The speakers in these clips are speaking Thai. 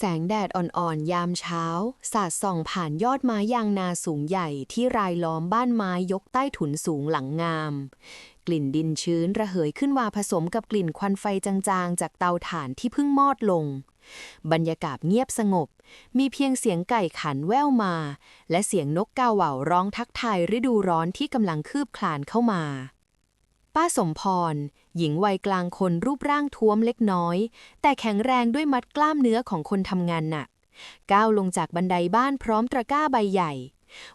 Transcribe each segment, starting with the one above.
แสงแดดอ่อนๆ ยามเช้า สาดส่องผ่านยอดไม้ยางนาสูงใหญ่ที่รายล้อมบ้านไม้ยกใต้ถุนสูงหลังงาม กลิ่นดินชื้นระเหยขึ้นมาผสมกับกลิ่นควันไฟจางๆ จากเตาถ่านที่เพิ่งมอดลง บรรยากาศเงียบสงบ มีเพียงเสียงไก่ขันแว่วมา และเสียงนกกาเหว่าร้องทักทายฤดูร้อนที่กำลังคืบคลานเข้ามา ป้าสมพร หญิงวัยกลางคนรูปร่างท้วมเล็กน้อย แต่แข็งแรงด้วยมัดกล้ามเนื้อของคนทำงานหนัก ก้าวลงจากบันไดบ้านพร้อมตะกร้าใบใหญ่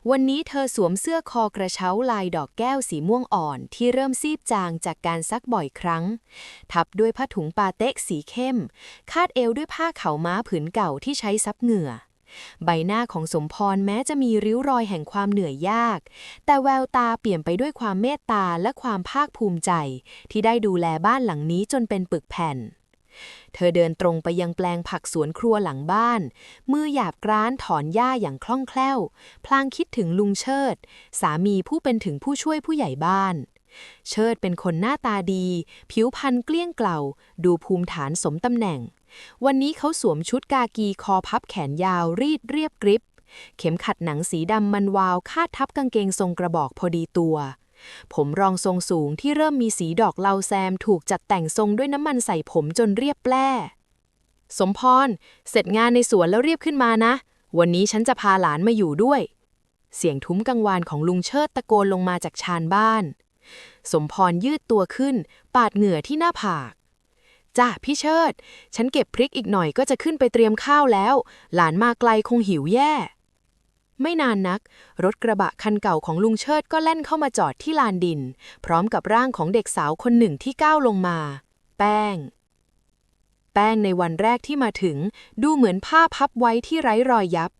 วันนี้เธอสวมเสื้อคอกระเช้าลายดอกแก้วสีม่วงอ่อนที่เริ่มซีบจางจากการซักบ่อยครั้ง ทับด้วยผ้าถุงปาเต็กสีเข้ม คาดเอวด้วยผ้าเข่าม้าผืนเก่าที่ใช้ซับเหงื่อ ใบหน้าของสมพรแม้จะมีริ้วรอยแห่งความเหนื่อยยาก แต่แววตาเปลี่ยนไปด้วยความเมตตาและความภาคภูมิใจ ที่ได้ดูแลบ้านหลังนี้จนเป็นปึกแผ่น เธอเดินตรงไปยังแปลงผักสวนครัวหลังบ้าน มือหยาบกร้านถอนหญ้าอย่างคล่องแคล่ว พลางคิดถึงลุงเชิด สามีผู้เป็นถึงผู้ช่วยผู้ใหญ่บ้านเชิดเป็นคนหน้าตาดี ผิวพรรณเกลี้ยงเกล่า ดูภูมิฐานสมตำแหน่ง วันนี้เขาสวมชุดกากีคอพับแขนยาวรีดเรียบกริบ เข็มขัดหนังสีดำมันวาวคาดทับกางเกงทรงกระบอกพอดีตัว ผมรองทรงสูงที่เริ่มมีสีดอกเลาแซมถูกจัดแต่งทรงด้วยน้ำมันใส่ผมจนเรียบแปร่สมพร เสร็จงานในสวนแล้วเรียบขึ้นมานะ วันนี้ฉันจะพาหลานมาอยู่ด้วย เสียงทุ้มกังวานของลุงเชิดตะโกนลงมาจากชานบ้าน สมพรยืดตัวขึ้น ปาดเหงื่อที่หน้าผาก จ้าพี่เชิด ฉันเก็บพริกอีกหน่อยก็จะขึ้นไปเตรียมข้าวแล้ว หลานมาไกลคงหิวแย่ ไม่นานนัก รถกระบะคันเก่าของลุงเชิดก็แล่นเข้ามาจอดที่ลานดิน พร้อมกับร่างของเด็กสาวคนหนึ่งที่ก้าวลงมา แป้ง แป้งในวันแรกที่มาถึง ดูเหมือนผ้าพับไว้ที่ไร้รอยยับ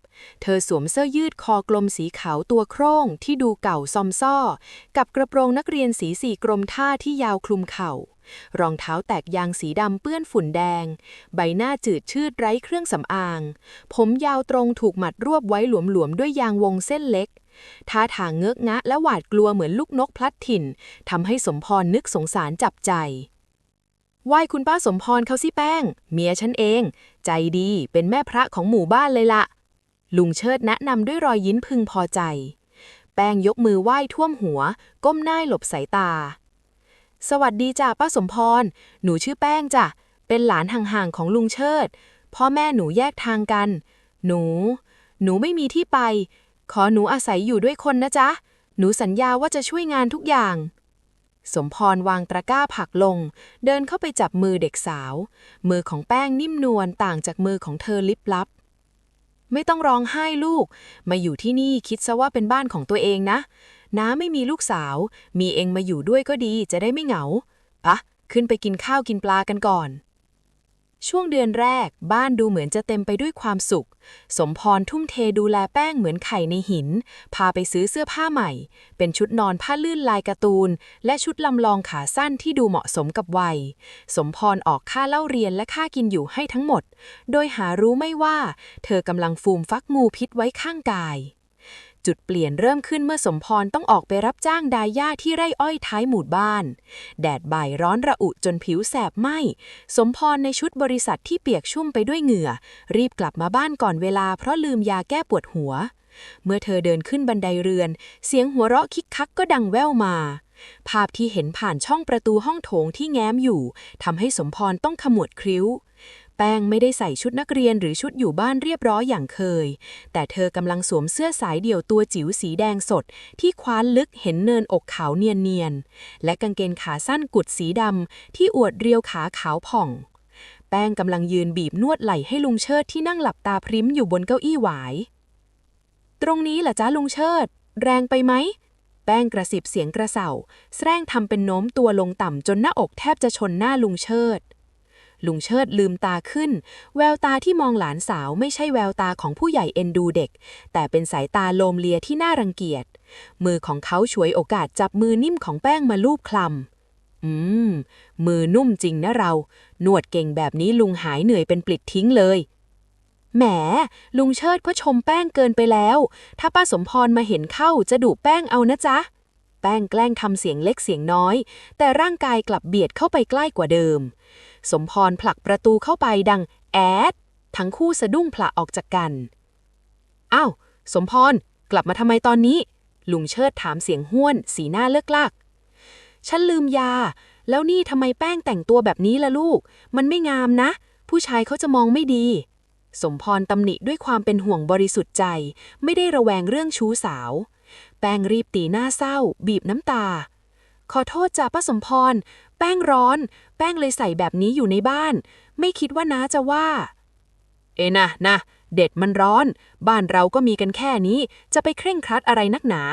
เธอสวมเสื้อยืดคอกลมสีขาวตัวโคร่งที่ดูเก่าซอมซ่อ กับกระโปรงนักเรียนสีสีกรมท่าที่ยาวคลุมเข่า รองเท้าแตกยางสีดำเปื้อนฝุ่นแดง ใบหน้าจืดชืดไร้เครื่องสำอาง ผมยาวตรงถูกมัดรวบไว้หลวมๆด้วยยางวงเส้นเล็กท่าทางเงอะงะและหวาดกลัวเหมือนลูกนกพลัดถิ่นทำให้สมพรนึกสงสารจับใจไหว้คุณป้าสมพรเขาสิแป้ง เมียฉันเอง ใจดีเป็นแม่พระของหมู่บ้านเลยละลุงเชิดแนะนำด้วยรอยยิ้มพึงพอใจ แป้งยกมือไหว้ท่วมหัว ก้มหน้าหลบสายตา สวัสดีจ้ะป้าสมพร หนูชื่อแป้งจ้ะ เป็นหลานห่างๆของลุงเชิด พ่อแม่หนูแยกทางกัน หนู หนูไม่มีที่ไป ขอหนูอาศัยอยู่ด้วยคนนะจ๊ะ หนูสัญญาว่าจะช่วยงานทุกอย่าง สมพรวางตะกร้าผักลง เดินเข้าไปจับมือเด็กสาว มือของแป้งนิ่มนวลต่างจากมือของเธอลิบลับ ไม่ต้องร้องไห้ลูก มาอยู่ที่นี่คิดซะว่าเป็นบ้านของตัวเองนะ น้าไม่มีลูกสาว มีเองมาอยู่ด้วยก็ดีจะได้ไม่เหงาปะขึ้นไปกินข้าวกินปลากันก่อน ช่วงเดือนแรก บ้านดูเหมือนจะเต็มไปด้วยความสุข สมพรทุ่มเทดูแลแป้งเหมือนไข่ในหิน พาไปซื้อเสื้อผ้าใหม่ เป็นชุดนอนผ้าลื่นลายการ์ตูน และชุดลำลองขาสั้นที่ดูเหมาะสมกับวัย สมพรออกค่าเล่าเรียนและค่ากินอยู่ให้ทั้งหมด โดยหารู้ไม่ว่า เธอกำลังฟูมฟักงูพิษไว้ข้างกาย จุดเปลี่ยนเริ่มขึ้นเมื่อสมพรต้องออกไปรับจ้างดายาที่ไร่อ้อยท้ายหมู่บ้าน แดดบ่ายร้อนระอุจนผิวแสบไหมสมพรในชุดบริษัทที่เปียกชุ่มไปด้วยเหงื่อ รีบกลับมาบ้านก่อนเวลาเพราะลืมยาแก้ปวดหัว เมื่อเธอเดินขึ้นบันไดเรือน เสียงหัวเราะคิกคักก็ดังแว่วมา ภาพที่เห็นผ่านช่องประตูห้องโถงที่แง้มอยู่ทำให้สมพรต้องขมวดคิ้ว แป้งไม่ได้ใส่ชุดนักเรียนหรือชุดอยู่บ้านเรียบร้อยอย่างเคย แต่เธอกำลังสวมเสื้อสายเดี่ยวตัวจิ๋วสีแดงสด ที่คว้านลึกเห็นเนินอกขาวเนียนๆ และกางเกงขาสั้นกุดสีดำที่อวดเรียวขาขาวผ่อง แป้งกำลังยืนบีบนวดไหล่ให้ลุงเชิดที่นั่งหลับตาพริ้มอยู่บนเก้าอี้หวาย ตรงนี้เหรอจ๊ะลุงเชิด แรงไปไหมแป้งกระสิบเสียงกระเสาแสร้งทำเป็นโน้มตัวลงต่ำจนหน้าอกแทบจะชนหน้าลุงเชิด ลุงเชิดลืมตาขึ้น แววตาที่มองหลานสาวไม่ใช่แววตาของผู้ใหญ่เอ็นดูเด็ก แต่เป็นสายตาโลมเลียที่น่ารังเกียจ มือของเขาฉวยโอกาสจับมือนิ่มของแป้งมาลูบคลำอืม มือนุ่มจริงนะเรา นวดเก่งแบบนี้ลุงหายเหนื่อยเป็นปลิดทิ้งเลยแหม ลุงเชิดก็ชมแป้งเกินไปแล้ว ถ้าป้าสมพรมาเห็นเข้าจะดุแป้งเอานะจ๊ะ แป้งแกล้งทำเสียงเล็กเสียงน้อย แต่ร่างกายกลับเบียดเข้าไปใกล้กว่าเดิม สมพรผลักประตูเข้าไปดังแอด ทั้งคู่สะดุ้งผละออกจากกัน อ้าว สมพร กลับมาทำไมตอนนี้ ลุงเชิดถามเสียงห้วน สีหน้าเลิกลาก ฉันลืมยา แล้วนี่ทำไมแป้งแต่งตัวแบบนี้ล่ะลูก มันไม่งามนะ ผู้ชายเขาจะมองไม่ดี สมพรตำหนิด้วยความเป็นห่วงบริสุทธิ์ใจ ไม่ได้ระแวงเรื่องชู้สาว แป้งรีบตีหน้าเศร้า บีบน้ำตา ขอโทษจ้าป้าสมพร แป้งร้อน แป้งเลยใส่แบบนี้อยู่ในบ้าน ไม่คิดว่าน้าจะว่า เอ้นะนะ เด็ดมันร้อน บ้านเราก็มีกันแค่นี้ จะไปเคร่งครัดอะไรนักหนา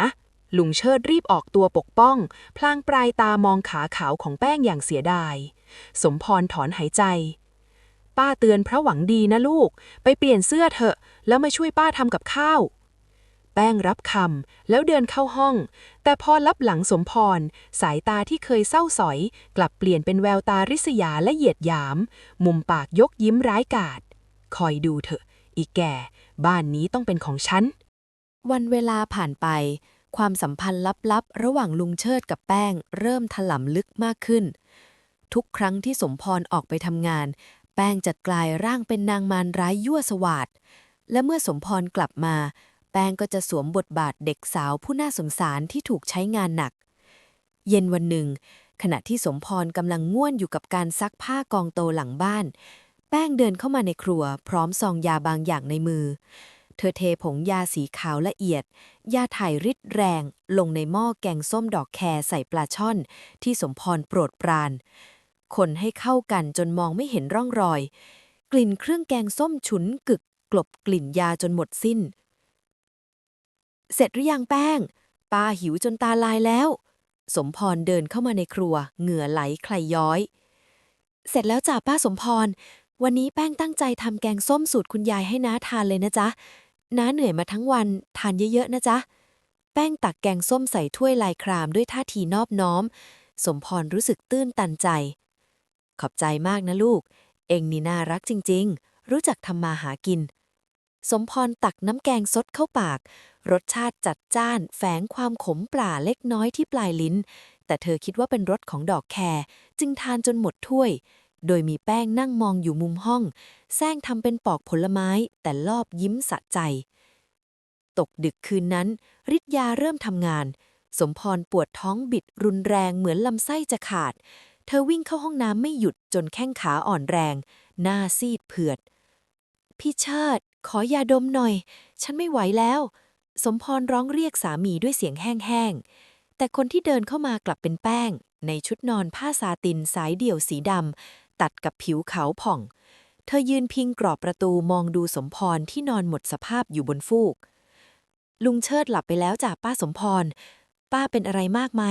ลุงเชิดรีบออกตัวปกป้อง พลางปลายตามองขาขาวของแป้งอย่างเสียดาย สมพรถอนหายใจ ป้าเตือนเพราะหวังดีนะลูก ไปเปลี่ยนเสื้อเถอะ แล้วมาช่วยป้าทำกับข้าว แป้งรับคำแล้วเดินเข้าห้อง แต่พอรับหลังสมพร สายตาที่เคยเศร้าสอย กลับเปลี่ยนเป็นแววตาริษยาและเหยียดหยาม มุมปากยกยิ้มร้ายกาจคอยดูเถอะ อีแก่ บ้านนี้ต้องเป็นของฉัน วันเวลาผ่านไป ความสัมพันธ์ลับๆ ระหว่างลุงเชิดกับแป้ง เริ่มถล่ำลึกมากขึ้น ทุกครั้งที่สมพรออกไปทำงาน แป้งจะกลายร่างเป็นนางมารร้ายยั่วสวาดและเมื่อสมพรกลับมา แป้งก็จะสวมบทบาทเด็กสาวผู้น่าสงสารที่ถูกใช้งานหนัก เย็นวันหนึ่ง ขณะที่สมพรกำลังง่วนอยู่กับการซักผ้ากองโตหลังบ้าน แป้งเดินเข้ามาในครัว พร้อมซองยาบางอย่างในมือ เธอเทผงยาสีขาวละเอียด ยาถ่ายริดแรง ลงในหม้อแกงส้มดอกแครใส่ปลาช่อน ที่สมพรโปรดปราน คนให้เข้ากันจนมองไม่เห็นร่องรอย กลิ่นเครื่องแกงส้มฉุนกึกกลบกลิ่นยาจนหมดสิ้น เสร็จหรือยังแป้ง ป้าหิวจนตาลายแล้ว สมพรเดินเข้ามาในครัว เหงื่อไหลใครย้อย เสร็จแล้วจ้าป้าสมพร วันนี้แป้งตั้งใจทำแกงส้มสูตรคุณยายให้น้าทานเลยนะจ๊ะ น้าเหนื่อยมาทั้งวันทานเยอะๆนะจ๊ะ แป้งตักแกงส้มใส่ถ้วยลายครามด้วยท่าทีนอบน้อม สมพรรู้สึกตื้นตันใจ ขอบใจมากนะลูก เองนี่น่ารักจริง ๆ รู้จักทำมาหากิน สมพรตักน้ำแกงซดเข้าปาก รสชาติจัดจ้าน แฝงความขมปลาเล็กน้อยที่ปลายลิ้น แต่เธอคิดว่าเป็นรสของดอกแครจึงทานจนหมดถ้วย โดยมีแป้งนั่งมองอยู่มุมห้อง แซงทำเป็นปอกผลไม้ แต่ลอบยิ้มสะใจ ตกดึกคืนนั้นฤทธยาเริ่มทำงาน สมพรปวดท้องบิดรุนแรงเหมือนลำไส้จะขาด เธอวิ่งเข้าห้องน้ำไม่หยุดจนแข้งขาอ่อนแรง หน้าซีดเผือดพี่เชิด ขอยาดมหน่อย ฉันไม่ไหวแล้ว สมพรร้องเรียกสามีด้วยเสียงแห้งๆ แต่คนที่เดินเข้ามากลับเป็นแป้ง ในชุดนอนผ้าซาตินสายเดี่ยวสีดำตัดกับผิวขาวผ่อง เธอยืนพิงกรอบประตูมองดูสมพรที่นอนหมดสภาพอยู่บนฟูก ลุงเชิดหลับไปแล้วจ้ะป้าสมพร ป้าเป็นอะไรมากไหม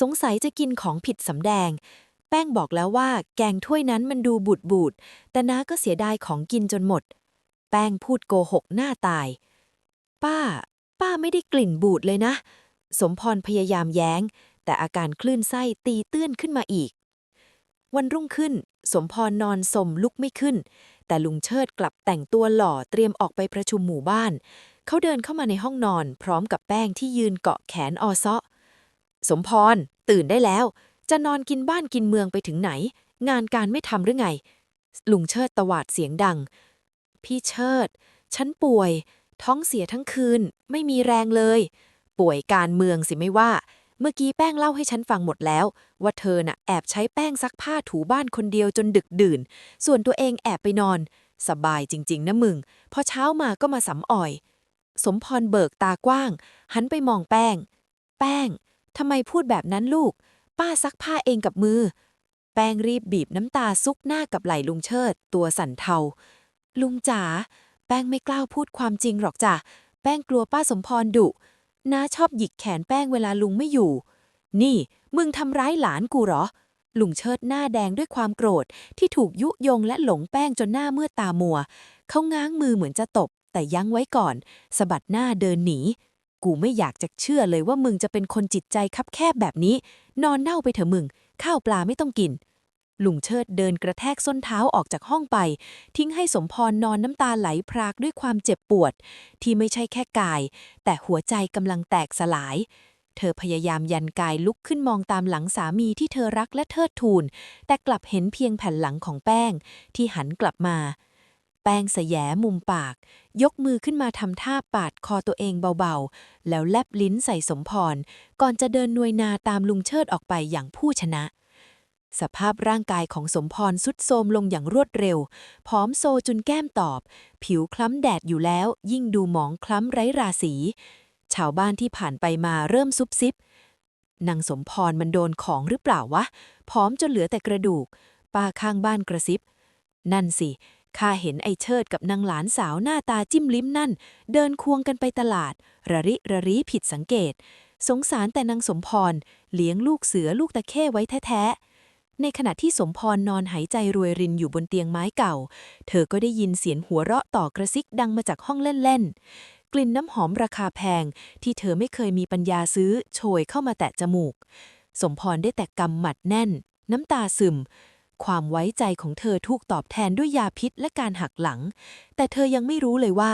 สงสัยจะกินของผิดสำแดงแป้งบอกแล้วว่าแกงถ้วยนั้นมันดูบูดบูดๆแต่น้าก็เสียดายของกินจนหมด แป้งพูดโกหกหน้าตาย ป้า ป้าไม่ได้กลิ่นบูดเลยนะ สมพรพยายามแย้ง แต่อาการคลื่นไส้ตีเตื้อนขึ้นมาอีก วันรุ่งขึ้น สมพรนอนสมลุกไม่ขึ้น แต่ลุงเชิดกลับแต่งตัวหล่อเตรียมออกไปประชุมหมู่บ้าน เขาเดินเข้ามาในห้องนอนพร้อมกับแป้งที่ยืนเกาะแขนออซาะสมพร ตื่นได้แล้ว จะนอนกินบ้านกินเมืองไปถึงไหน งานการไม่ทำหรือไง ลุงเชิดตวาดเสียงดัง พี่เชิด ฉันป่วย ท้องเสียทั้งคืน ไม่มีแรงเลย ป่วยการเมืองสิไม่ว่า เมื่อกี้แป้งเล่าให้ฉันฟังหมดแล้ว ว่าเธอน่ะแอบใช้แป้งซักผ้าถูบ้านคนเดียวจนดึกดื่น ส่วนตัวเองแอบไปนอน สบายจริง ๆ นะมึง พอเช้ามาก็มาสำอ่อย สมพรเบิกตากว้าง หันไปมองแป้ง แป้งทำไมพูดแบบนั้นลูก ป้าซักผ้าเองกับมือ แป้งรีบบีบน้ำตาซุกหน้ากับไหลลุงเชิด ตัวสั่นเทา ลุงจ๋าแป้งไม่กล้าพูดความจริงหรอกจ้ะแป้งกลัวป้าสมพรดุน้าชอบหยิกแขนแป้งเวลาลุงไม่อยู่ นี่ มึงทำร้ายหลานกูเหรอ ลุงเชิดหน้าแดงด้วยความโกรธที่ถูกยุยงและหลงแป้งจนหน้าเมืดตามัว เขาง้างมือเหมือนจะตบ แต่ยั้งไว้ก่อนสะบัดหน้าเดินหนี กูไม่อยากจะเชื่อเลยว่ามึงจะเป็นคนจิตใจคับแคบแบบนี้ นอนเน่าไปเถอะมึง ข้าวปลาไม่ต้องกิน ลุงเชิดเดินกระแทกส้นเท้าออกจากห้องไป ทิ้งให้สมพรนอนน้ำตาไหลพรากด้วยความเจ็บปวด ที่ไม่ใช่แค่กาย แต่หัวใจกำลังแตกสลาย เธอพยายามยันกายลุกขึ้นมองตามหลังสามีที่เธอรักและเทิดทูน แต่กลับเห็นเพียงแผ่นหลังของแป้ง ที่หันกลับมา แป้งสแยมุมปาก ยกมือขึ้นมาทำท่าปาดคอตัวเองเบาๆ แล้วแลบลิ้นใส่สมพร ก่อนจะเดินนวยนาตามลุงเชิดออกไปอย่างผู้ชนะ สภาพร่างกายของสมพรสุดโทมลงอย่างรวดเร็ว ผอมโซจนแก้มตอบ ผิวคล้ำแดดอยู่แล้ว ยิ่งดูหมองคล้ำไร้ราศี ชาวบ้านที่ผ่านไปมาเริ่มซุบซิบ นางสมพรมันโดนของหรือเปล่าวะ ผอมจนเหลือแต่กระดูก ป้าข้างบ้านกระซิบ นั่นสิ ข้าเห็นไอ้เชิดกับนางหลานสาวหน้าตาจิ้มลิ้มนั่น เดินควงกันไปตลาด ระริระรีผิดสังเกต สงสารแต่นางสมพร เลี้ยงลูกเสือลูกตะเข้ไว้แท้ๆ ในขณะที่สมพรนอนหายใจรวยรินอยู่บนเตียงไม้เก่า เธอก็ได้ยินเสียงหัวเราะต่อกระซิกดังมาจากห้องเล่นๆ กลิ่นน้ำหอมราคาแพง ที่เธอไม่เคยมีปัญญาซื้อโชยเข้ามาแตะจมูก สมพรได้แต่กำหมัดแน่น น้ำตาซึม ความไว้ใจของเธอถูกตอบแทนด้วยยาพิษและการหักหลัง แต่เธอยังไม่รู้เลยว่า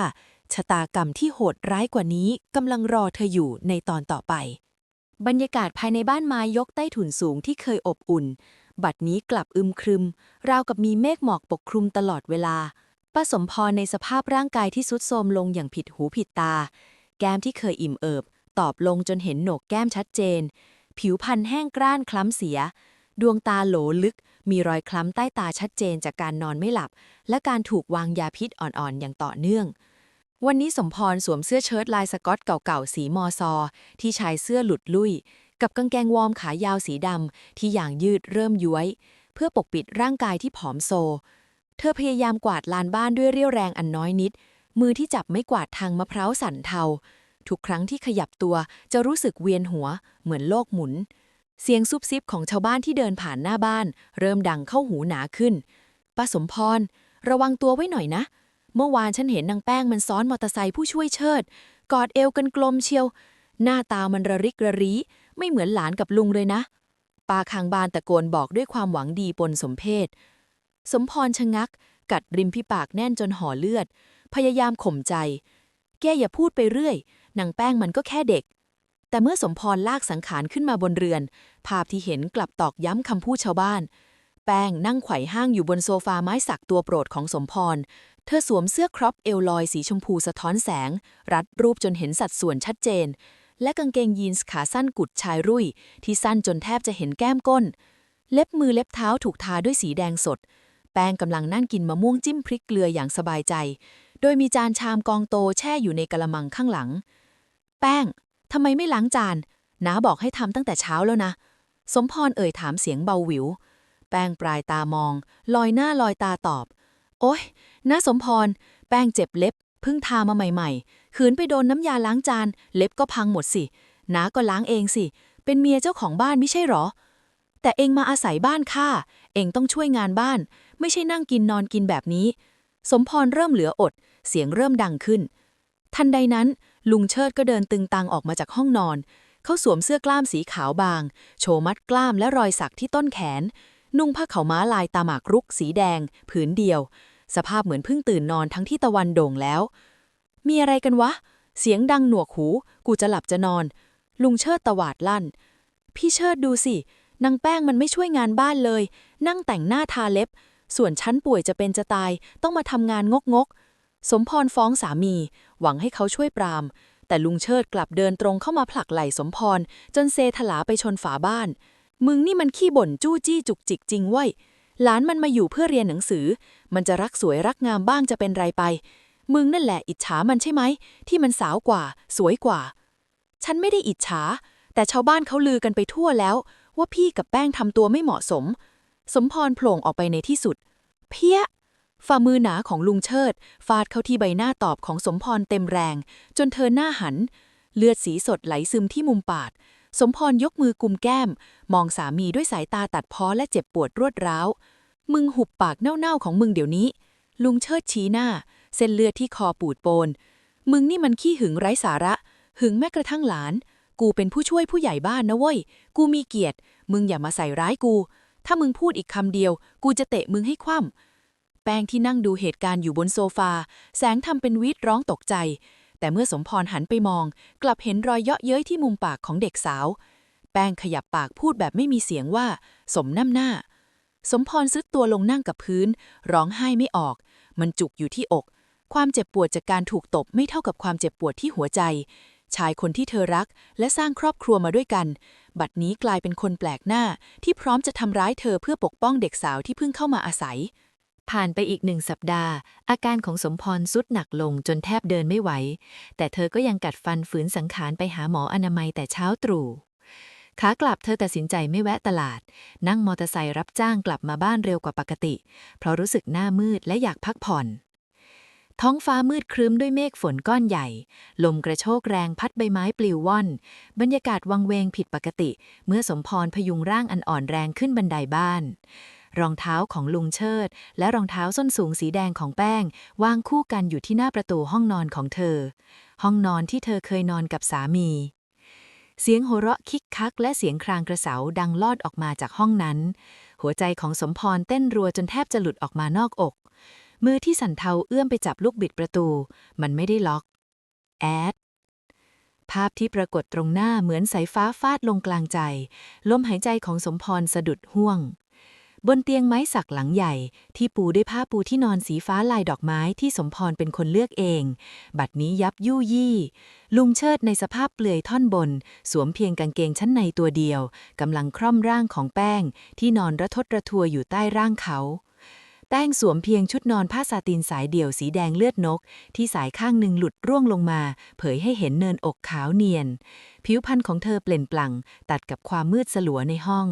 ชะตากรรมที่โหดร้ายกว่านี้กำลังรอเธออยู่ในตอนต่อไป บรรยากาศภายในบ้านไม้ยกใต้ถุนสูงที่เคยอบอุ่น บัดนี้กลับอึมครึม ราวกับมีเมฆหมอกปกคลุมตลอดเวลาป้าสมพรในสภาพร่างกายที่สุดโทรมลงอย่างผิดหูผิดตา แก้มที่เคยอิ่มเอิบ ตอบลงจนเห็นโหนกแก้มชัดเจน ผิวพรรณแห้งกร้านคล้ำเสีย ดวงตาโหลลึก มีรอยคล้ำใต้ตาชัดเจนจากการนอนไม่หลับ และการถูกวางยาพิษอ่อนๆ อย่างต่อเนื่องวันนี้สมพรสวมเสื้อเชิ้ตลายสกอตเก่าๆ สีมอซอ ที่ชายเสื้อหลุดลุ่ย กับกางเกงวอร์มขายาวสีดำที่อย่างยืดเริ่มย้วย เพื่อปกปิดร่างกายที่ผอมโซ เธอพยายามกวาดลานบ้านด้วยเรี่ยวแรงอันน้อยนิด มือที่จับไม่กวาดทางมะพร้าวสั่นเทา ทุกครั้งที่ขยับตัวจะรู้สึกเวียนหัว เหมือนโลกหมุน เสียงซุบซิบของชาวบ้านที่เดินผ่านหน้าบ้าน เริ่มดังเข้าหูหนาขึ้นป้าสมพร ระวังตัวไว้หน่อยนะ เมื่อวานฉันเห็นนางแป้งมันซ้อนมอเตอร์ไซค์ผู้ช่วยเชิด กอดเอวกันกลมเชียว หน้าตามันระริกระรี ไม่เหมือนหลานกับลุงเลยนะ ปาข้างบานตะโกนบอกด้วยความหวังดีปนสมเพศ สมพรชะงัก กัดริมพี่ปากแน่นจนห่อเลือด พยายามข่มใจ แกอย่าพูดไปเรื่อยนางแป้งมันก็แค่เด็ก แต่เมื่อสมพรลากสังขารขึ้นมาบนเรือน ภาพที่เห็นกลับตอกย้ำคำพูดชาวบ้าน แป้งนั่งไขว่ห้างอยู่บนโซฟาไม้สักตัวโปรดของสมพรเธอสวมเสื้อครอปเอลลอยสีชมพูสะท้อนแสง รัดรูปจนเห็นสัดส่วนชัดเจน และกางเกงยีนส์ขาสั้นกุดชายรุ่ย ที่สั้นจนแทบจะเห็นแก้มก้น เล็บมือเล็บเท้าถูกทาด้วยสีแดงสด แป้งกำลังนั่งกินมะม่วงจิ้มพริกเกลืออย่างสบายใจ โดยมีจานชามกองโตแช่อยู่ในกระมังข้างหลัง แป้งทำไมไม่ล้างจานน้าบอกให้ทำตั้งแต่เช้าแล้วนะ สมพรเอ่ยถามเสียงเบาหวิว แป้งปลายตามอง ลอยหน้าลอยตาตอบ โอ๊ยน้าสมพร แป้งเจ็บเล็บเพิ่งทามาใหม่ ๆขืนไปโดนน้ำยาล้างจาน เล็บก็พังหมดสิน้าก็ล้างเองสิ เป็นเมียเจ้าของบ้านไม่ใช่หรอ แต่เองมาอาศัยบ้านข้าเองต้องช่วยงานบ้าน ไม่ใช่นั่งกินนอนกินแบบนี้ สมพรเริ่มเหลืออด เสียงเริ่มดังขึ้น ทันใดนั้น ลุงเชิดก็เดินตึงตังออกมาจากห้องนอน เขาสวมเสื้อกล้ามสีขาวบาง โชว์มัดกล้ามและรอยสักที่ต้นแขน นุ่งผ้าขาวม้าลายตาหมากรุก สีแดง ผืนเดียว สภาพเหมือนเพิ่งตื่นนอนทั้งที่ตะวันโด่งแล้ว มีอะไรกันวะ เสียงดังหนวกหู กูจะหลับจะนอน ลุงเชิดตวาดลั่น พี่เชิดดูสิ นางแป้งมันไม่ช่วยงานบ้านเลย นั่งแต่งหน้าทาเล็บ ส่วนฉันป่วยจะเป็นจะตาย ต้องมาทำงานงกงกสมพรฟ้องสามี หวังให้เขาช่วยปราม แต่ลุงเชิดกลับเดินตรงเข้ามาผลักไหล่สมพร จนเซถลาไปชนฝาบ้าน มึงนี่มันขี้บ่นจู้จี้จุกจิกจริงว้ยหลานมันมาอยู่เพื่อเรียนหนังสือ มันจะรักสวยรักงามบ้างจะเป็นไรไป มึงนั่นแหละอิจฉามันใช่ไหม ที่มันสาวกว่า สวยกว่า ฉันไม่ได้อิจฉา แต่ชาวบ้านเขาลือกันไปทั่วแล้ว ว่าพี่กับแป้งทำตัวไม่เหมาะสม สมพรโผล่ออกไปในที่สุด เพี้ยฝ่ามือหนาของลุงเชิด ฟาดเข้าที่ใบหน้าตอบของสมพรเต็มแรง จนเธอหน้าหัน เลือดสีสดไหลซึมที่มุมปาก สมพรยกมือกุมแก้ม มองสามีด้วยสายตาตัดพ้อและเจ็บปวดรวดร้าว มึงหุบปากเน่าๆของมึงเดี๋ยวนี้ ลุงเชิดชี้หน้า เส้นเลือดที่คอปูดโปน มึงนี่มันขี้หึงไร้สาระ หึงแม้กระทั่งหลาน กูเป็นผู้ช่วยผู้ใหญ่บ้านนะเว้ย กูมีเกียรติ มึงอย่ามาใส่ร้ายกู ถ้ามึงพูดอีกคำเดียว กูจะเตะมึงให้คว่ำแป้งที่นั่งดูเหตุการณ์อยู่บนโซฟา แสงทำเป็นวีดร้องตกใจ แต่เมื่อสมพรหันไปมอง กลับเห็นรอยเยาะเย้ยที่มุมปากของเด็กสาว แป้งขยับปากพูดแบบไม่มีเสียงว่า สมน้ำหน้าสมพรซึดตัวลงนั่งกับพื้น ร้องไห้ไม่ออก มันจุกอยู่ที่อก ความเจ็บปวดจากการถูกตบไม่เท่ากับความเจ็บปวดที่หัวใจ ชายคนที่เธอรัก และสร้างครอบครัวมาด้วยกัน บัดนี้กลายเป็นคนแปลกหน้าที่พร้อมจะทำร้ายเธอเพื่อปกป้องเด็กสาวที่เพิ่งเข้ามาอาศัย ผ่านไปอีกหนึ่งสัปดาห์ อาการของสมพรสุดหนักลงจนแทบเดินไม่ไหว แต่เธอก็ยังกัดฟันฝืนสังขารไปหาหมออนามัยแต่เช้าตรู่ขากลับเธอตัดสินใจไม่แวะตลาด นั่งมอเตอร์ไซค์รับจ้างกลับมาบ้านเร็วกว่าปกติ เพราะรู้สึกหน้ามืดและอยากพักผ่อน ท้องฟ้ามืดครึ้มด้วยเมฆฝนก้อนใหญ่ ลมกระโชกแรงพัดใบไม้ปลิวว่อน บรรยากาศวังเวงผิดปกติ เมื่อสมพรพยุงร่างอันอ่อนแรงขึ้นบันไดบ้าน รองเท้าของลุงเชิด และรองเท้าส้นสูงสีแดงของแป้ง วางคู่กันอยู่ที่หน้าประตูห้องนอนของเธอ ห้องนอนที่เธอเคยนอนกับสามีเสียงโหเราะคิกคัก และเสียงครางกระเสาดังลอดออกมาจากห้องนั้น หัวใจของสมพรเต้นรัวจนแทบจะหลุดออกมานอกอก มือที่สันเทาเอื้อมไปจับลูกบิดประตู มันไม่ได้ล็อก แอด ภาพที่ปรากฏตรงหน้าเหมือนสายฟ้าฟาดลงกลางใจ ลมหายใจของสมพรสะดุดห่วง บนเตียงไม้สักหลังใหญ่ ที่ปูด้วยผ้าปูที่นอนสีฟ้าลายดอกไม้ที่สมพรเป็นคนเลือกเอง บัดนี้ยับยู่ยี่ ลุงเชิดในสภาพเปลือยท่อนบน สวมเพียงกางเกงชั้นในตัวเดียวกำลังคร่อมร่างของแป้ง ที่นอนระทดระทัวอยู่ใต้ร่างเขา แป้งสวมเพียงชุดนอนผ้าซาตินสายเดี่ยวสีแดงเลือดนก ที่สายข้างหนึ่งหลุดร่วงลงมา เผยให้เห็นเนินอกขาวเนียน ผิวพรรณของเธอเปล่งปลั่ง ตัดกับความมืดสลัวในห้อง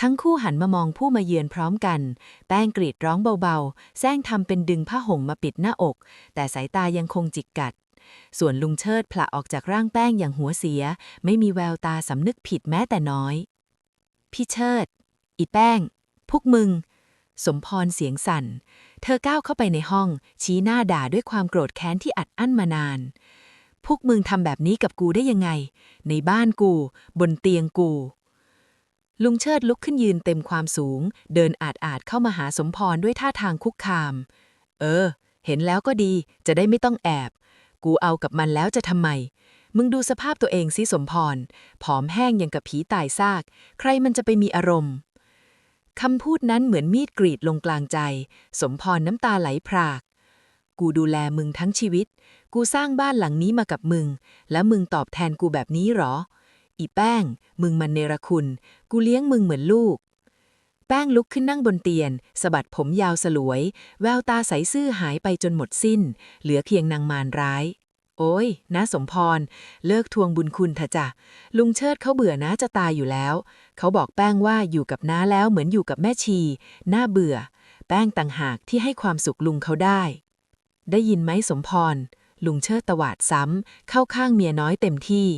ทั้งคู่หันมามองผู้มาเยือนพร้อมกัน แป้งกรีดร้องเบาๆแซงทำเป็นดึงผ้าห่มมาปิดหน้าอก แต่สายตายังคงจิกกัดส่วนลุงเชิดผละออกจากร่างแป้งอย่างหัวเสีย ไม่มีแววตาสำนึกผิดแม้แต่น้อย พี่เชิด อีแป้ง พวกมึง สมพรเสียงสั่น เธอก้าวเข้าไปในห้อง ชี้หน้าด่าด้วยความโกรธแค้นที่อัดอั้นมานาน พวกมึงทำแบบนี้กับกูได้ยังไง ในบ้านกู บนเตียงกู ลุงเชิดลุกขึ้นยืนเต็มความสูง เดินอาดอาดเข้ามาหาสมพรด้วยท่าทางคุกคาม เออ เห็นแล้วก็ดี จะได้ไม่ต้องแอบ กูเอากับมันแล้วจะทำไม มึงดูสภาพตัวเองสิสมพร ผอมแห้งอย่างกับผีตายซาก ใครมันจะไปมีอารมณ์ คำพูดนั้นเหมือนมีดกรีดลงกลางใจ สมพรน้ำตาไหลพราก กูดูแลมึงทั้งชีวิต กูสร้างบ้านหลังนี้มากับมึง แล้วมึงตอบแทนกูแบบนี้หรอ อีแป้ง มึงมันเนรคุณ กูเลี้ยงมึงเหมือนลูก แป้งลุกขึ้นนั่งบนเตียงสะบัดผมยาวสลวย แววตาใสซื่อหายไปจนหมดสิ้น เหลือเพียงนางมารร้าย โอ้ยนะสมพร เลิกทวงบุญคุณเถอะจ้ะ ลุงเชิดเขาเบื่อน้าจะตายอยู่แล้ว เขาบอกแป้งว่าอยู่กับน้าแล้วเหมือนอยู่กับแม่ชี น่าเบื่อ แป้งต่างหากที่ให้ความสุขลุงเขาได้ ได้ยินไหมสมพร ลุงเชิดตวาดซ้ำ เข้าข้างเมียน้อยเต็มที่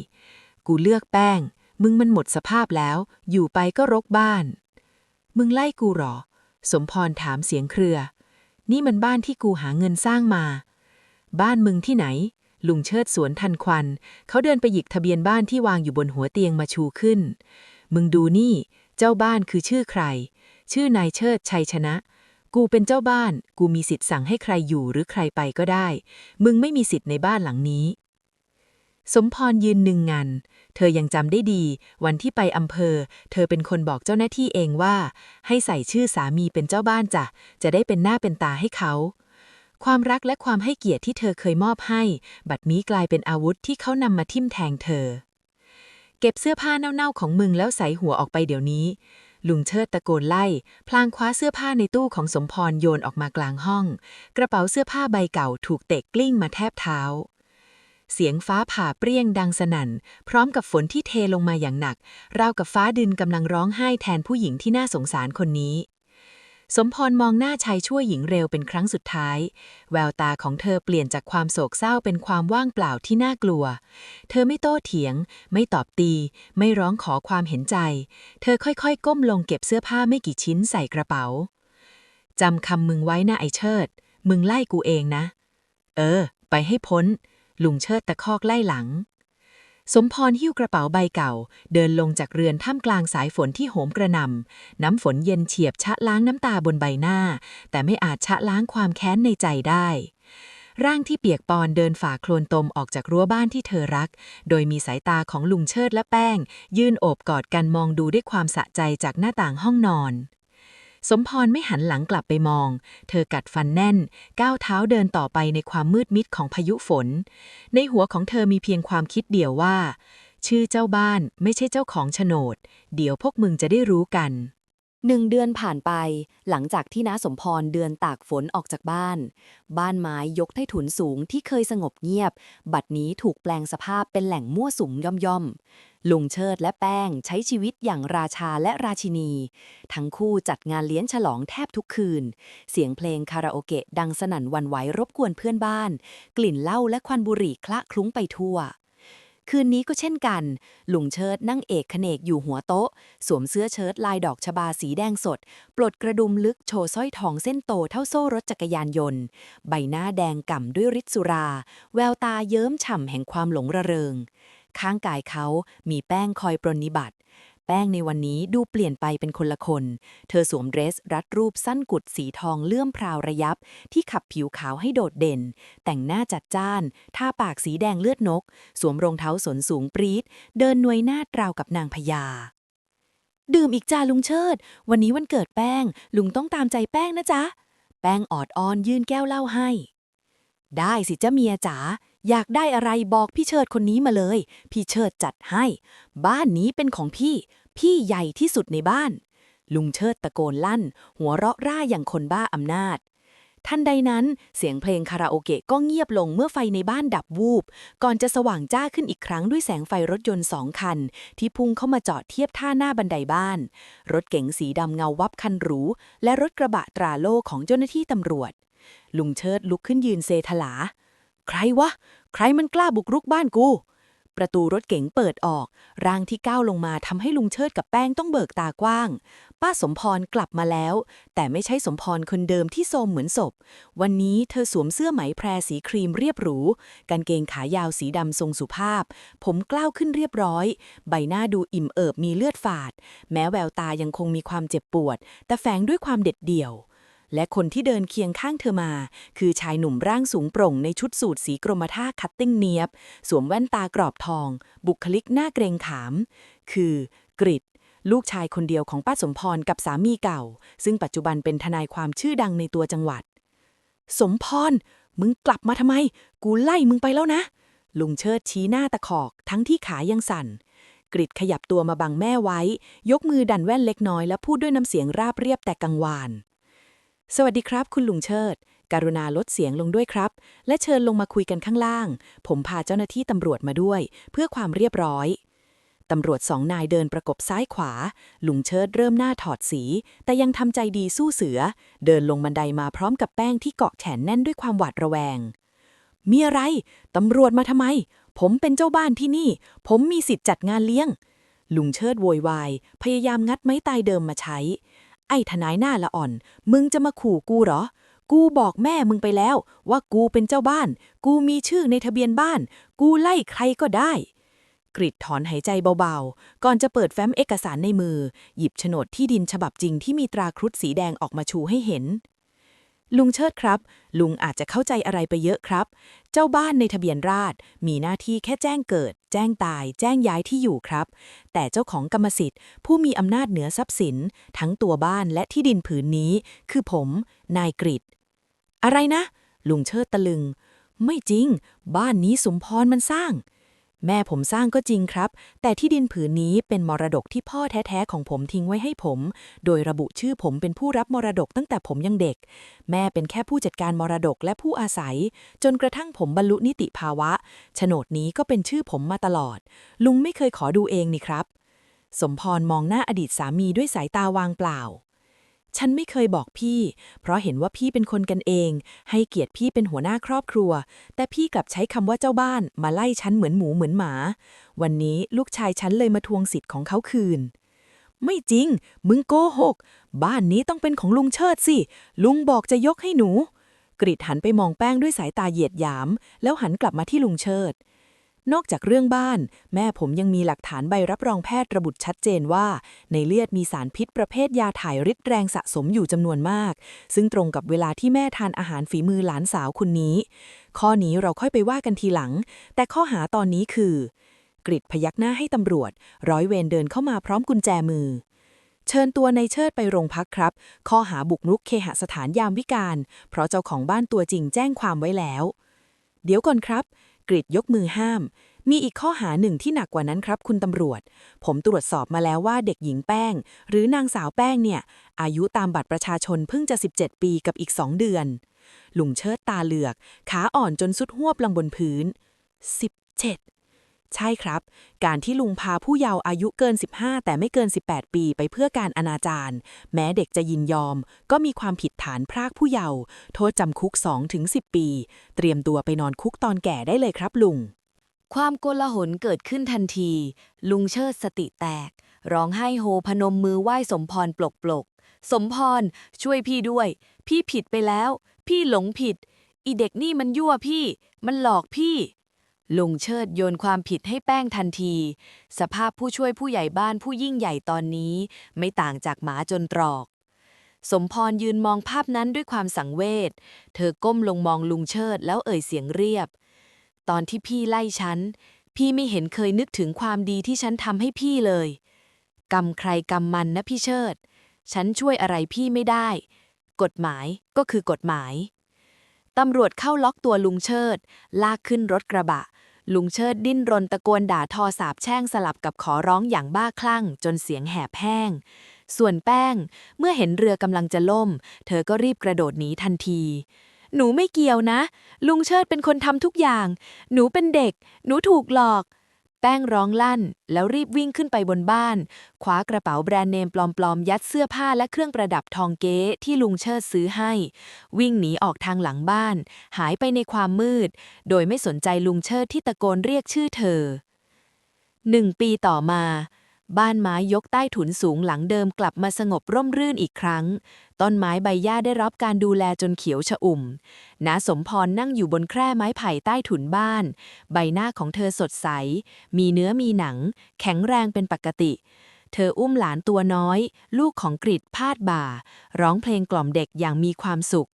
กูเลือกแป้ง มึงมันหมดสภาพแล้ว อยู่ไปก็รกบ้าน มึงไล่กูหรอ สมพรถามเสียงเครือ นี่มันบ้านที่กูหาเงินสร้างมา บ้านมึงที่ไหน ลุงเชิดสวนทันควัน เขาเดินไปหยิกทะเบียนบ้านที่วางอยู่บนหัวเตียงมาชูขึ้น มึงดูนี่ เจ้าบ้านคือชื่อใคร ชื่อนายเชิดชัยชนะ กูเป็นเจ้าบ้าน กูมีสิทธิ์สั่งให้ใครอยู่หรือใครไปก็ได้ มึงไม่มีสิทธิ์ในบ้านหลังนี้ สมพรยืนหนึ่งงันเธอยังจำได้ดี วันที่ไปอำเภอ เธอเป็นคนบอกเจ้าหน้าที่เองว่า ให้ใส่ชื่อสามีเป็นเจ้าบ้านจ้ะจะได้เป็นหน้าเป็นตาให้เขา ความรักและความให้เกียรติที่เธอเคยมอบให้ บัดนี้กลายเป็นอาวุธที่เขานำมาทิ่มแทงเธอ เก็บเสื้อผ้าเน่าๆของมึงแล้วใส่หัวออกไปเดี๋ยวนี้ ลุงเชิดตะโกนไล่ พลางคว้าเสื้อผ้าในตู้ของสมพรโยนออกมากลางห้อง กระเป๋าเสื้อผ้าใบเก่าถูกเตะกลิ้งมาแทบเท้าเสียงฟ้าผ่าเปรี้ยงดังสนั่น พร้อมกับฝนที่เทลงมาอย่างหนัก ราวกับฟ้าดินกำลังร้องไห้แทนผู้หญิงที่น่าสงสารคนนี้ สมพรมองหน้าชายชั่วหญิงเร็วเป็นครั้งสุดท้าย แววตาของเธอเปลี่ยนจากความโศกเศร้าเป็นความว่างเปล่าที่น่ากลัว เธอไม่โต้เถียง ไม่ตอบตี ไม่ร้องขอความเห็นใจ เธอค่อยๆ ก้มลงเก็บเสื้อผ้าไม่กี่ชิ้นใส่กระเป๋าจำคำมึงไว้นะไอเชิด มึงไล่กูเองนะ เออ ไปให้พ้น ลุงเชิดตะคอกไล่หลัง สมพรหิ้วกระเป๋าใบเก่า เดินลงจากเรือนท่ามกลางสายฝนที่โหมกระหน่ำน้ำฝนเย็นเฉียบชะล้างน้ำตาบนใบหน้า แต่ไม่อาจชะล้างความแค้นในใจได้ ร่างที่เปียกปอนเดินฝ่าโคลนตมออกจากรั้วบ้านที่เธอรัก โดยมีสายตาของลุงเชิดและแป้ง ยื่นโอบกอดกันมองดูด้วยความสะใจจากหน้าต่างห้องนอน สมพรไม่หันหลังกลับไปมอง เธอกัดฟันแน่น ก้าวเท้าเดินต่อไปในความมืดมิดของพายุฝน ในหัวของเธอมีเพียงความคิดเดียวว่า ชื่อเจ้าบ้านไม่ใช่เจ้าของโฉนด เดี๋ยวพวกมึงจะได้รู้กัน หนึ่งเดือนผ่านไป หลังจากที่น้าสมพรเดือนตากฝนออกจากบ้าน บ้านไม้ยกใต้ถุนสูงที่เคยสงบเงียบ บัดนี้ถูกแปลงสภาพเป็นแหล่งมั่วสุมย่อมๆ ลุงเชิดและแป้งใช้ชีวิตอย่างราชาและราชินี ทั้งคู่จัดงานเลี้ยงฉลองแทบทุกคืน เสียงเพลงคาราโอเกะดังสนั่นวันไหวรบกวนเพื่อนบ้าน กลิ่นเหล้าและควันบุหรี่คละคลุ้งไปทั่ว คืนนี้ก็เช่นกัน ลุงเชิดนั่งเอกขเนกอยู่หัวโต๊ะ สวมเสื้อเชิ้ตลายดอกชบาสีแดงสด ปลดกระดุมลึกโชว์สร้อยทองเส้นโตเท่าโซ่รถจักรยานยนต์ ใบหน้าแดงก่ำด้วยฤทธิ์สุรา แววตาเยิ้มฉ่ำแห่งความหลงระเริง ข้างกายเขามีแป้งคอยปรนนิบัติ แป้งในวันนี้ดูเปลี่ยนไปเป็นคนละคน เธอสวมเดรสรัดรูปสั้นกุดสีทองเลื่อมพราวระยับ ที่ขับผิวขาวให้โดดเด่น แต่งหน้าจัดจ้าน ทาปากสีแดงเลือดนก สวมรองเท้าสนสูงปรีด เดินหน่วยหน้าราวกับนางพญา ดื่มอีกจ้าลุงเชิด วันนี้วันเกิดแป้ง ลุงต้องตามใจแป้งนะจ๊ะ แป้งออดอ้อนยื่นแก้วเหล้าให้ ได้สิจ้าเมียจ๋าอยากได้อะไรบอกพี่เชิดคนนี้มาเลย พี่เชิดจัดให้ บ้านนี้เป็นของพี่ พี่ใหญ่ที่สุดในบ้าน ลุงเชิดตะโกนลั่น หัวเราะร่าอย่างคนบ้าอำนาจทันใดนั้นเสียงเพลงคาราโอเกะก็เงียบลงเมื่อไฟในบ้านดับวูบ ก่อนจะสว่างจ้าขึ้นอีกครั้งด้วยแสงไฟรถยนต์สองคัน ที่พุ่งเข้ามาจอดเทียบท่าหน้าบันไดบ้าน รถเก๋งสีดำเงาวับคันหรู และรถกระบะตราโล่ของเจ้าหน้าที่ตำรวจ ลุงเชิดลุกขึ้นยืนเซทลา ใครวะ ใครมันกล้าบุกรุกบ้านกู ประตูรถเก๋งเปิดออก ร่างที่ก้าวลงมาทำให้ลุงเชิดกับแป้งต้องเบิกตากว้าง ป้าสมพรกลับมาแล้ว แต่ไม่ใช่สมพรคนเดิมที่โทมเหมือนศพ วันนี้เธอสวมเสื้อไหมแพรสีครีมเรียบหรู กางเกงขายาวสีดำทรงสุภาพ ผมกล้าวขึ้นเรียบร้อย ใบหน้าดูอิ่มเอิบมีเลือดฝาด แม้แววตายังคงมีความเจ็บปวด แต่แฝงด้วยความเด็ดเดี่ยว และคนที่เดินเคียงข้างเธอมา คือชายหนุ่มร่างสูงโปร่งในชุดสูทสีกรมท่าคัตติ้งเนียบ สวมแว่นตากรอบทอง บุคลิกหน้าเกรงขาม คือกริดลูกชายคนเดียวของป้าสมพรกับสามีเก่า ซึ่งปัจจุบันเป็นทนายความชื่อดังในตัวจังหวัด สมพร มึงกลับมาทำไม กูไล่มึงไปแล้วนะ ลุงเชิดชี้หน้าตะขอก ทั้งที่ขายังสั่น กริดขยับตัวมาบังแม่ไว้ ยกมือดันแว่นเล็กน้อย และพูดด้วยน้ำเสียงราบเรียบแต่กังวาน สวัสดีครับ คุณลุงเชิด กรุณาลดเสียงลงด้วยครับ และเชิญลงมาคุยกันข้างล่าง ผมพาเจ้าหน้าที่ตำรวจมาด้วย เพื่อความเรียบร้อย ตำรวจสองนายเดินประกบซ้ายขวา ลุงเชิดเริ่มหน้าถอดสี แต่ยังทำใจดีสู้เสือ เดินลงบันไดมาพร้อมกับแป้งที่เกาะแขนแน่นด้วยความหวาดระแวง มีอะไร ตำรวจมาทำไม ผมเป็นเจ้าบ้านที่นี่ ผมมีสิทธิ์จัดงานเลี้ยง ลุงเชิดโวยวาย พยายามงัดไม้ตายเดิมมาใช้ ไอ้ทนายหน้าละอ่อน มึงจะมาขู่กูเหรอ กูบอกแม่มึงไปแล้ว ว่ากูเป็นเจ้าบ้าน กูมีชื่อในทะเบียนบ้าน กูไล่ใครก็ได้ กริดถอนหายใจเบาๆ ก่อนจะเปิดแฟ้มเอกสารในมือ หยิบโฉนดที่ดินฉบับจริงที่มีตราครุฑสีแดงออกมาชูให้เห็น ลุงเชิดครับ ลุงอาจจะเข้าใจอะไรไปเยอะครับ เจ้าบ้านในทะเบียนราษฎรมีหน้าที่แค่แจ้งเกิด แจ้งตาย แจ้งย้ายที่อยู่ครับ แต่เจ้าของกรรมสิทธิ์ ผู้มีอำนาจเหนือทรัพย์สิน ทั้งตัวบ้านและที่ดินผืนนี้ คือผม นายกริดอะไรนะ ลุงเชิดตะลึง ไม่จริง บ้านนี้สมพรมันสร้าง แม่ผมสร้างก็จริงครับ แต่ที่ดินผืนนี้เป็นมรดกที่พ่อแท้ๆของผมทิ้งไว้ให้ผม โดยระบุชื่อผมเป็นผู้รับมรดกตั้งแต่ผมยังเด็ก แม่เป็นแค่ผู้จัดการมรดกและผู้อาศัย จนกระทั่งผมบรรลุนิติภาวะ โฉนดนี้ก็เป็นชื่อผมมาตลอด ลุงไม่เคยขอดูเองนี่ครับ สมพรมองหน้าอดีตสามีด้วยสายตาวางเปล่า ฉันไม่เคยบอกพี่ เพราะเห็นว่าพี่เป็นคนกันเอง ให้เกียรติพี่เป็นหัวหน้าครอบครัว แต่พี่กลับใช้คำว่าเจ้าบ้านมาไล่ฉันเหมือนหมูเหมือนหมา วันนี้ลูกชายฉันเลยมาทวงสิทธิ์ของเขาคืน ไม่จริง มึงโกหก บ้านนี้ต้องเป็นของลุงเชิดสิ ลุงบอกจะยกให้หนู กริดหันไปมองแป้งด้วยสายตาเหยียดหยาม แล้วหันกลับมาที่ลุงเชิด นอกจากเรื่องบ้าน แม่ผมยังมีหลักฐานใบรับรองแพทย์ระบุชัดเจนว่า ในเลือดมีสารพิษประเภทยาถ่ายฤทธิ์แรงสะสมอยู่จำนวนมาก ซึ่งตรงกับเวลาที่แม่ทานอาหารฝีมือหลานสาวคนนี้ ข้อนี้เราค่อยไปว่ากันทีหลัง แต่ข้อหาตอนนี้คือ กริดพยักหน้าให้ตำรวจ ร้อยเวรเดินเข้ามาพร้อมกุญแจมือเชิญตัวในเชิดไปโรงพักครับ ข้อหาบุกรุกเคหสถานยามวิการ เพราะเจ้าของบ้านตัวจริงแจ้งความไว้แล้ว เดี๋ยวก่อนครับ กริดยกมือห้าม มีอีกข้อหาหนึ่งที่หนักกว่านั้นครับ คุณตำรวจ ผมตรวจสอบมาแล้วว่าเด็กหญิงแป้ง หรือนางสาวแป้งเนี่ย อายุตามบัตรประชาชนเพิ่งจะ 17 ปีกับอีก 2 เดือน ลุงเชิดตาเหลือก ขาอ่อนจนสุดหวบลงบนพื้น 17 ใช่ครับ การที่ลุงพาผู้เยาว์อายุเกิน 15 แต่ไม่เกิน 18 ปีไปเพื่อการอนาจารแม้เด็กจะยินยอม ก็มีความผิดฐานพรากผู้เยาว์โทษจำคุก 2-10 ปี เตรียมตัวไปนอนคุกตอนแก่ได้เลยครับลุง ความโกลาหลเกิดขึ้นทันที ลุงเชิดสติแตก ร้องไห้โฮพนมมือไหว้สมพรปลกปลกสมพร ช่วยพี่ด้วย พี่ผิดไปแล้ว พี่หลงผิด อีเด็กนี่มันยั่วพี่ มันหลอกพี่ ลุงเชิดโยนความผิดให้แป้งทันที สภาพผู้ช่วยผู้ใหญ่บ้านผู้ยิ่งใหญ่ตอนนี้ ไม่ต่างจากหมาจนตรอก สมพรยืนมองภาพนั้นด้วยความสังเวช เธอก้มลงมองลุงเชิดแล้วเอ่ยเสียงเรียบ ตอนที่พี่ไล่ฉัน พี่ไม่เห็นเคยนึกถึงความดีที่ฉันทำให้พี่เลย กรรมใครกรรมมันนะพี่เชิด ฉันช่วยอะไรพี่ไม่ได้ กฎหมายก็คือกฎหมายตำรวจเข้าล็อกตัวลุงเชิด ลากขึ้นรถกระบะ ลุงเชิดดิ้นรนตะโกนด่าทอสาบแช่งสลับกับขอร้องอย่างบ้าคลั่ง จนเสียงแหบแห้ง ส่วนแป้ง เมื่อเห็นเรือกำลังจะล่ม เธอก็รีบกระโดดหนีทันที หนูไม่เกี่ยวนะ ลุงเชิดเป็นคนทำทุกอย่าง หนูเป็นเด็ก หนูถูกหลอก ป้งร้องลั่น แล้วรีบวิ่งขึ้นไปบนบ้าน คว้ากระเป๋าแบรนด์เนมปลอมๆ ยัดเสื้อผ้าและเครื่องประดับทองเก๊ที่ลุงเชิดซื้อให้ วิ่งหนีออกทางหลังบ้าน หายไปในความมืด โดยไม่สนใจลุงเชิดที่ตะโกนเรียกชื่อเธอหนึ่งปีต่อมา บ้านไม้ยกใต้ถุนสูงหลังเดิมกลับมาสงบร่มรื่นอีกครั้ง ต้นไม้ใบหญ้าได้รับการดูแลจนเขียวชอุ่มนาสมพรนั่งอยู่บนแคร่ไม้ไผ่ใต้ถุนบ้าน ใบหน้าของเธอสดใส มีเนื้อมีหนัง แข็งแรงเป็นปกติ เธออุ้มหลานตัวน้อย ลูกของกริดพาดบ่า ร้องเพลงกล่อมเด็กอย่างมีความสุข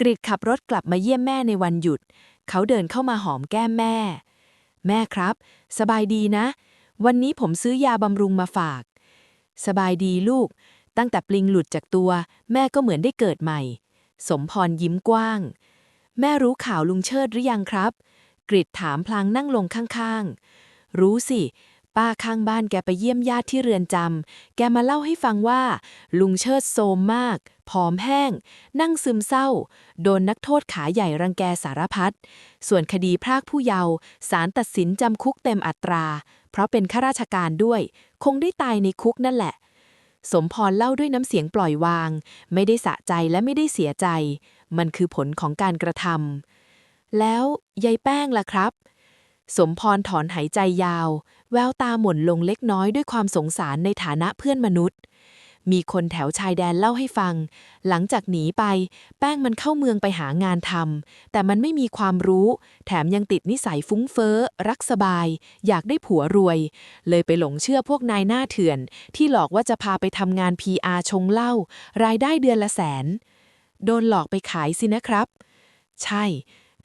กริดขับรถกลับมาเยี่ยมแม่ในวันหยุด เขาเดินเข้ามาหอมแก้มแม่ แม่ครับ สบายดีนะ วันนี้ผมซื้อยาบำรุงมาฝาก สบายดีลูก ตั้งแต่ปลิงหลุดจากตัว แม่ก็เหมือนได้เกิดใหม่ สมพรยิ้มกว้าง แม่รู้ข่าวลุงเชิดหรือยังครับ กริดถามพลางนั่งลงข้างๆ รู้สิ ป้าข้างบ้านแกไปเยี่ยมญาติที่เรือนจำ แกมาเล่าให้ฟังว่า ลุงเชิดโซมมาก ผอมแห้ง นั่งซึมเศร้า โดนนักโทษขาใหญ่รังแกสารพัด ส่วนคดีพรากผู้เยาว์ศาลตัดสินจำคุกเต็มอัตรา เพราะเป็นข้าราชการด้วย คงได้ตายในคุกนั่นแหละ สมพรเล่าด้วยน้ำเสียงปล่อยวาง ไม่ได้สะใจและไม่ได้เสียใจ มันคือผลของการกระทำแล้วยายแป้งล่ะครับ สมพรถอนหายใจยาว แววตาหม่นลงเล็กน้อยด้วยความสงสารในฐานะเพื่อนมนุษย์ มีคนแถวชายแดนเล่าให้ฟัง หลังจากหนีไป แป้งมันเข้าเมืองไปหางานทำแต่มันไม่มีความรู้ แถมยังติดนิสัยฟุ้งเฟ้อ รักสบาย อยากได้ผัวรวย เลยไปหลงเชื่อพวกนายหน้าเถื่อน ที่หลอกว่าจะพาไปทำงาน PR ชงเหล้ารายได้เดือนละแสน โดนหลอกไปขายสินะครับ ใช่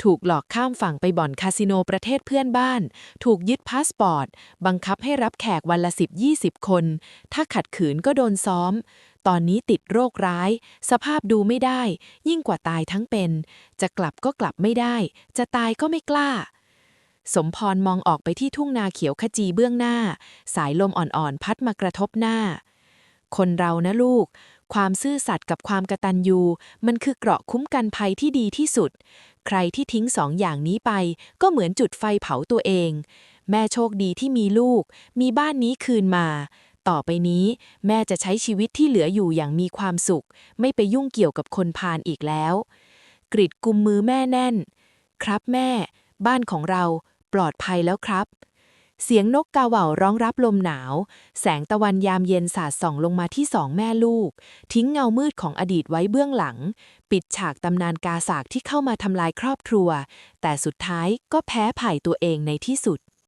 ถูกหลอกข้ามฝั่งไปบ่อนคาสิโนประเทศเพื่อนบ้าน ถูกยึดพาสปอร์ต บังคับให้รับแขกวันละ 10-20 คน ถ้าขัดขืนก็โดนซ้อม ตอนนี้ติดโรคร้าย สภาพดูไม่ได้ ยิ่งกว่าตายทั้งเป็น จะกลับก็กลับไม่ได้ จะตายก็ไม่กล้าสมพรมองออกไปที่ทุ่งนาเขียวขจีเบื้องหน้า สายลมอ่อนๆ พัดมากระทบหน้า คนเรานะลูก ความซื่อสัตย์กับความกระตัญญูมันคือเกราะคุ้มกันภัยที่ดีที่สุด ใครที่ทิ้งสองอย่างนี้ไป ก็เหมือนจุดไฟเผาตัวเอง แม่โชคดีที่มีลูก มีบ้านนี้คืนมา ต่อไปนี้ แม่จะใช้ชีวิตที่เหลืออยู่อย่างมีความสุข ไม่ไปยุ่งเกี่ยวกับคนพาลอีกแล้ว กริดกุมมือแม่แน่น ครับแม่ บ้านของเราปลอดภัยแล้วครับ เสียงนกกาเหว่าร้องรับลมหนาว แสงตะวันยามเย็นสาดส่องลงมาที่สองแม่ลูก ทิ้งเงามืดของอดีตไว้เบื้องหลัง ปิดฉากตำนานกาสากที่เข้ามาทำลายครอบครัว แต่สุดท้ายก็แพ้ไผ่ตัวเองในที่สุด